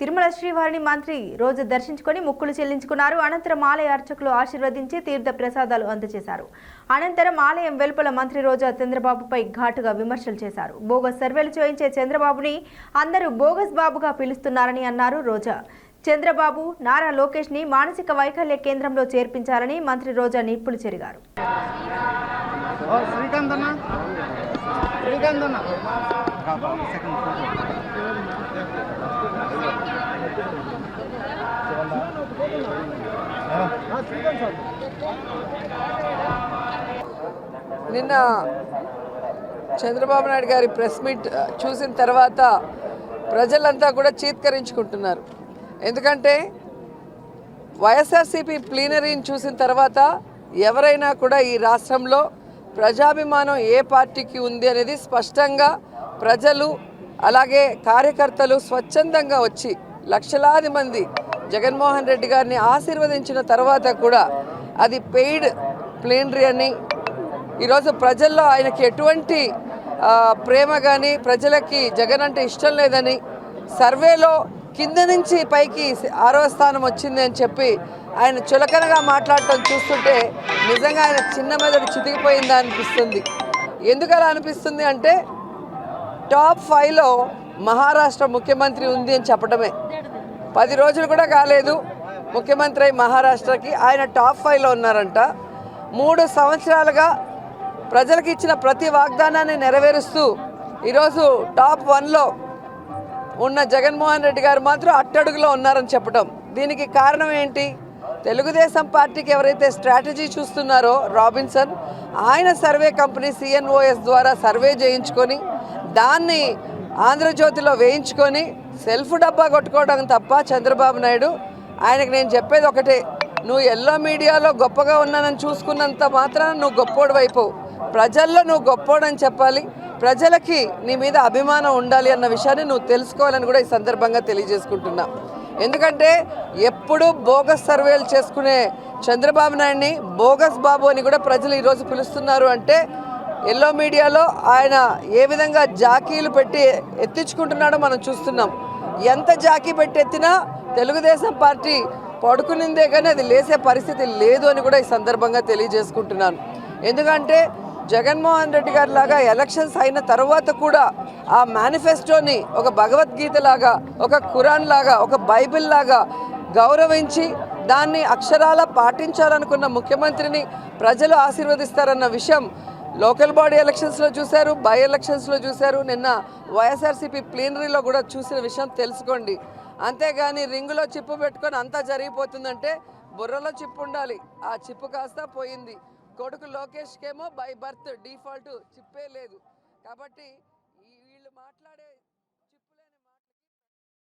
తిరుమల శ్రీవారిని మంత్రి రోజు దర్శించుకొని ముక్కులు చెల్లించుకున్నారు. అనంతరం ఆలయ అర్చకులు ఆశీర్వదించి తీర్థ ప్రసాదాలు అందజేశారు. అనంతరం ఆలయం వెలుపల మంత్రి రోజా చంద్రబాబుపై ఘాటుగా విమర్శలు చేశారు. బోగస్ సర్వేలు చేయించే చంద్రబాబుని అందరూ బోగస్ బాబుగా పిలుస్తున్నారని అన్నారు రోజా. చంద్రబాబు నారా లోకేష్ని మానసిక వైకల్య కేంద్రంలో చేర్పించాలని మంత్రి రోజా నిప్పులు చెరిగారు. శ్రీకాంత్ అన్న. శ్రీకాంత్ అన్న. Second photo. నిన్న చంద్రబాబు నాయుడు గారి ప్రెస్ మీట్ చూసిన తర్వాత ప్రజలంతా కూడా చీత్కరించుకుంటున్నారు. ఎందుకంటే వైఎస్ఆర్సీపీ ప్లీనరీని చూసిన తర్వాత ఎవరైనా కూడా ఈ రాష్ట్రంలో ప్రజాభిమానం ఏ పార్టీకి ఉంది అనేది స్పష్టంగా ప్రజలు అలాగే కార్యకర్తలు స్వచ్ఛందంగా వచ్చి లక్షలాది మంది జగన్మోహన్ రెడ్డి గారిని ఆశీర్వదించిన తర్వాత కూడా అది పెయిడ్ ప్లేనరీ అని ఈరోజు ప్రజల్లో ఆయనకి ఎటువంటి ప్రేమ కానీ ప్రజలకి జగన్ అంటే ఇష్టం లేదని సర్వేలో కింద నుంచి పైకి ఆరవ స్థానం వచ్చింది అని చెప్పి ఆయన చులకనగా మాట్లాడటం చూస్తుంటే నిజంగా ఆయన చిన్న మెదడు చితికిపోయిందా అనిపిస్తుంది. ఎందుకలా అనిపిస్తుంది అంటే టాప్ ఫైవ్లో మహారాష్ట్ర ముఖ్యమంత్రి ఉంది అని చెప్పడమే. పది రోజులు కూడా కాలేదు. ముఖ్యమంత్రి అయి మహారాష్ట్రకి ఆయన టాప్ ఫైవ్లో ఉన్నారంట. మూడు సంవత్సరాలుగా ప్రజలకు ఇచ్చిన ప్రతి వాగ్దానాన్ని నెరవేరుస్తూ ఈరోజు టాప్ వన్లో ఉన్న జగన్మోహన్ రెడ్డి గారు మాత్రం అట్టడుగులో ఉన్నారని చెప్పడం దీనికి కారణం ఏంటి? తెలుగుదేశం పార్టీకి ఎవరైతే స్ట్రాటజీ చూస్తున్నారో రాబిన్సన్ ఆయన సర్వే కంపెనీ సిఎన్ఓఎస్ ద్వారా సర్వే చేయించుకొని దాన్ని ఆంధ్రజ్యోతిలో వేయించుకొని సెల్ఫ్ డబ్బా కొట్టుకోవడం తప్ప చంద్రబాబు నాయుడు ఆయనకు నేను చెప్పేది ఒకటే నువ్వు ఎల్లో మీడియాలో గొప్పగా ఉన్నానని చూసుకున్నంత మాత్రాన నువ్వు గొప్పోడు వైపు. ప్రజల్లో నువ్వు గొప్పోడని చెప్పాలి. ప్రజలకి నీ మీద అభిమానం ఉండాలి అన్న విషయాన్ని నువ్వు తెలుసుకోవాలని కూడా ఈ సందర్భంగా తెలియజేసుకుంటున్నా. ఎందుకంటే ఎప్పుడు బోగస్ సర్వేలు చేసుకునే చంద్రబాబు నాయుడిని బోగస్ బాబు అని కూడా ప్రజలు ఈరోజు పిలుస్తున్నారు అంటే ఎల్లో మీడియాలో ఆయన ఏ విధంగా జాకీలు పెట్టి ఎత్తించుకుంటున్నాడో మనం చూస్తున్నాం. ఎంత జాకీ పెట్టి ఎత్తినా తెలుగుదేశం పార్టీ పడుకునిందే కానీ అది లేసే పరిస్థితి లేదు అని కూడా ఈ సందర్భంగా తెలియజేసుకుంటున్నాను. ఎందుకంటే జగన్మోహన్ రెడ్డి గారి లాగా ఎలక్షన్స్ అయిన తర్వాత కూడా ఆ మేనిఫెస్టోని ఒక భగవద్గీత లాగా ఒక ఖురాన్ లాగా ఒక బైబిల్ లాగా గౌరవించి దాన్ని అక్షరాల పాటించాలనుకున్న ముఖ్యమంత్రిని ప్రజలు ఆశీర్వదిస్తారన్న విషయం లోకల్ బాడీ ఎలక్షన్స్లో చూశారు బై ఎలక్షన్స్లో చూశారు. నిన్న వైఎస్ఆర్సీపీ ప్లీనరీలో కూడా చూసిన విషయం తెలుసుకోండి. అంతేగాని రింగులో చిప్పు పెట్టుకొని అంతా జరిగిపోతుందంటే బుర్రలో చిప్పు ఉండాలి. ఆ చిప్పు కాస్త పోయింది. కొడుకు లోకేష్కేమో బై బర్త్ డిఫాల్ట్ చిప్పే లేదు. కాబట్టి ఈ వీళ్ళు మాట్లాడే